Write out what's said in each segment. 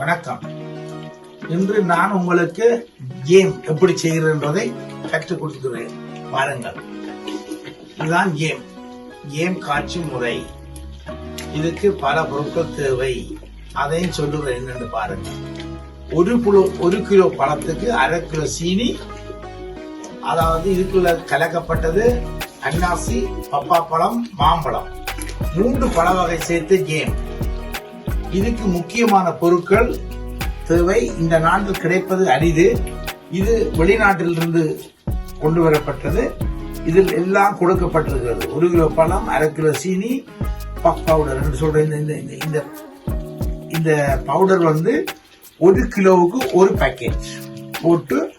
வணக்கம். இன்று நான் உங்களுக்கு கேம் எப்படி செய்கிறன்றதை கற்றுக் கொடுக்கிறேன். பாருங்கள். இதுதான் கேம். கேம் காட்சி முறை. இதுக்கு பல பொருட்கள் தேவை. அதையும் சொல்லுறேன் என்னென்னு பாருங்க ஒரு கிலோ ஒரு கிலோ பழத்துக்கு அரை கிலோ சீனி அதாவது இதுக்குள்ள கலக்கப்பட்டது அன்னாசி பப்பாப்பழம் மாம்பழம். மூன்று பழ வகை சேர்த்து கேம். இதுக்கு முக்கியமான பொருட்கள் தேவை. இந்த நாட்டில் கிடைப்பது அரிது. இது வெளிநாட்டிலிருந்து கொண்டு வரப்பட்டது. இதில் எல்லாம் கொடுக்கப்பட்டிருக்கிறது. ஒரு கிலோ பழம் அரை கிலோ சீனி பக் பவுடர் என்று சொல்ற இந்த இந்த- இந்த- இந்த பவுடர் வந்து ஒரு கிலோவுக்கு ஒரு பேக்கெட் போட்டு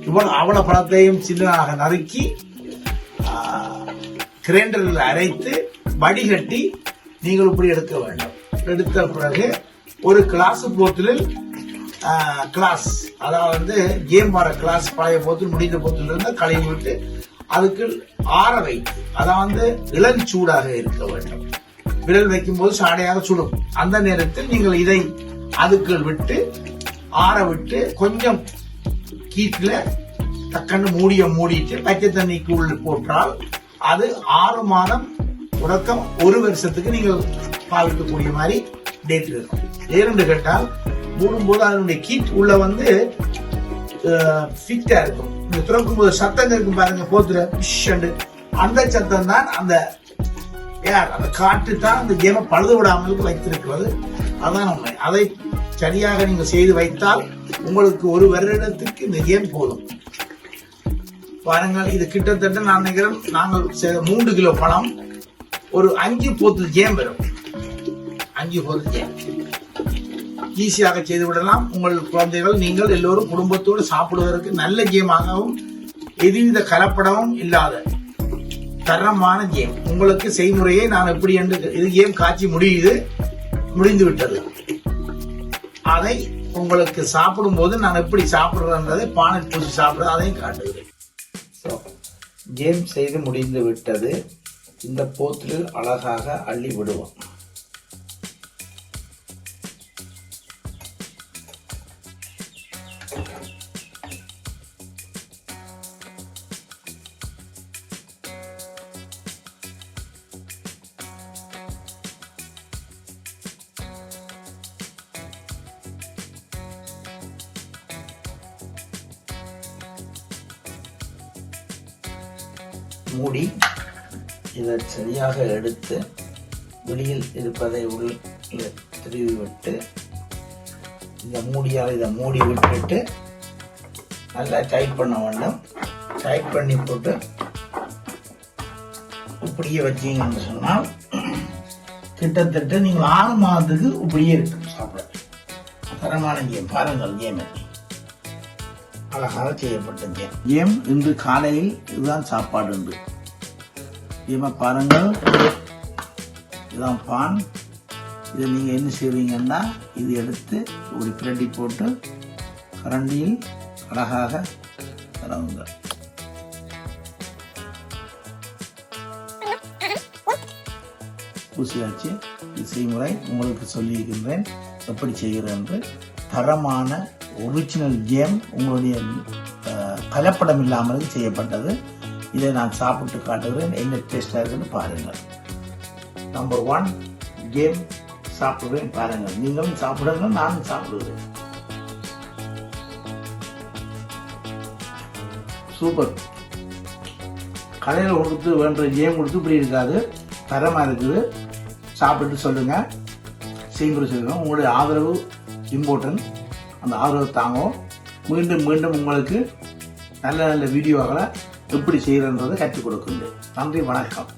இவ்வளோ அவ்வளோ பழத்தையும் சின்னதாக நறுக்கி கிரைண்டரில் அரைத்து வடிகட்டி நீங்கள் இப்படி எடுக்க வேண்டும். எடுத்த பிறகு ஒரு கிளாஸ் போத்தலில் கிளாஸ் அதாவது வந்து கேம் வர கிளாஸ் பழைய போத்தில் முடிந்த போத்தில் இருந்து கழுவி விட்டு அதுக்கு ஆற வைத்து அதாவது இளஞ்சூடாக இருக்க வேண்டும். விரல் வைக்கும் போது சாடையாக சுடும். அந்த நேரத்தில் நீங்கள் இதை அதுக்குள் விட்டு ஆற விட்டு கொஞ்சம் கீட்டில் டக்குன்னு மூடிய மூடிட்டு பச்சை தண்ணிக்கு உள்ள போட்டால் அது ஆறு மாதம் தொடக்கம் ஒரு வருஷத்துக்கு நீங்கள் பால் பாவிக்கக்கூடிய மாதிரி டேட் இருக்கும் ஏன்னு கேட்டால் மூடும்போது அதனுடைய கீட் உள்ள வந்து ஃபிட்டா இருக்கும். இந்த துறக்கும் போது சத்தம் இருக்கும் பாருங்க போத்துற பிஷ்ஷண்டு அந்த சத்தம் தான் அந்த ஏர் அந்த காற்று தான் அந்த கேமை பழுது விடாமல் வைத்திருக்கிறது. அதான் உண்மை. அதை சரியாக நீங்கள் செய்து வைத்தால் உங்களுக்கு ஒரு வருடத்துக்கு இந்த கேம் போதும். பாருங்கள் இது கிட்டத்தட்ட நான் நினைக்கிறேன் நாங்கள் மூன்று கிலோ பழம். ஒரு அஞ்சு போத்து ஜேம் வரும். அஞ்சு போத்து ஜேம் ஈஸியாக செய்து விடலாம். உங்கள் குழந்தைகள் நீங்கள் எல்லோரும் குடும்பத்தோடு சாப்பிடுவதற்கு நல்ல கேமாகவும் எதுவித கலப்படமும் இல்லாத தரமான கேம் உங்களுக்கு செய்முறையை நான் எப்படி என்று இது கேம் காட்சி முடியுது முடிந்து விட்டது அதை உங்களுக்கு சாப்பிடும்போது நான் எப்படி சாப்பிடுறேன்றதை பானை பூசி சாப்பிடுறது அதையும் காட்டுகிறேன். ஸோ கேம் செய்து முடிந்து விட்டது இந்த போத்தில் அழகாக அள்ளி விடுவோம். மூடி இதை சரியாக எடுத்து வெளியில் இருப்பதை உள்ள இதை திருவி விட்டு இந்த மூடியால் இதை மூடி விட்டுட்டு நல்லா டைட் பண்ண வேண்டும். டைட் பண்ணி போட்டு இப்படியே வச்சீங்கன்னு சொன்னால் கிட்டத்தட்ட நீங்கள் ஆறு மாதத்துக்கு இப்படியே இருக்கும் சாப்பிட. தரமான கேம் பாருங்கள் கேம் அழகாக செய்யப்பட்ட கேம். கேம் இன்று காலையில் இதுதான் சாப்பாடு உண்டு கேமை பாருங்கள் இதுதான் பான். இதை நீங்கள் என்ன செய்வீங்கன்னா இது எடுத்து ஒரு பிரட்டி போட்டு கரண்டியில் அழகாக தரவுங்க பூசியாச்சு இது செய்முறை உங்களுக்கு சொல்லியிருக்கின்றேன். எப்படி செய்கிறேன் என்று. தரமான ஒரிஜினல் கேம் உங்களுடைய அஹ், கலப்படம் இல்லாமல் செய்யப்பட்டது. இதை நான் சாப்பிட்டு காட்டுகிறேன். என்ன டேஸ்டாக இருக்குன்னு பாருங்கள். நம்பர் ஒன் கேம் சாப்பிடுவேன் பாருங்கள். நீங்களும் சாப்பிடுங்க நானும் சாப்பிடுவேன் சூப்பர் கடையில் கொடுத்து வேண்ட கேம் கொடுத்து இப்படி இருக்காது. தரமாக இருக்குது. சாப்பிட்டு சொல்லுங்க. செய்முறை சொல்லுங்க. உங்களுடைய ஆதரவு இம்பார்ட்டன்ட் அந்த ஆதரவு தாங்கும் மீண்டும் மீண்டும் உங்களுக்கு நல்ல நல்ல வீடியோக்களை எப்படி செய்கிறன்றதை கற்றுக் கொடுக்குங்க நன்றி வணக்கம்.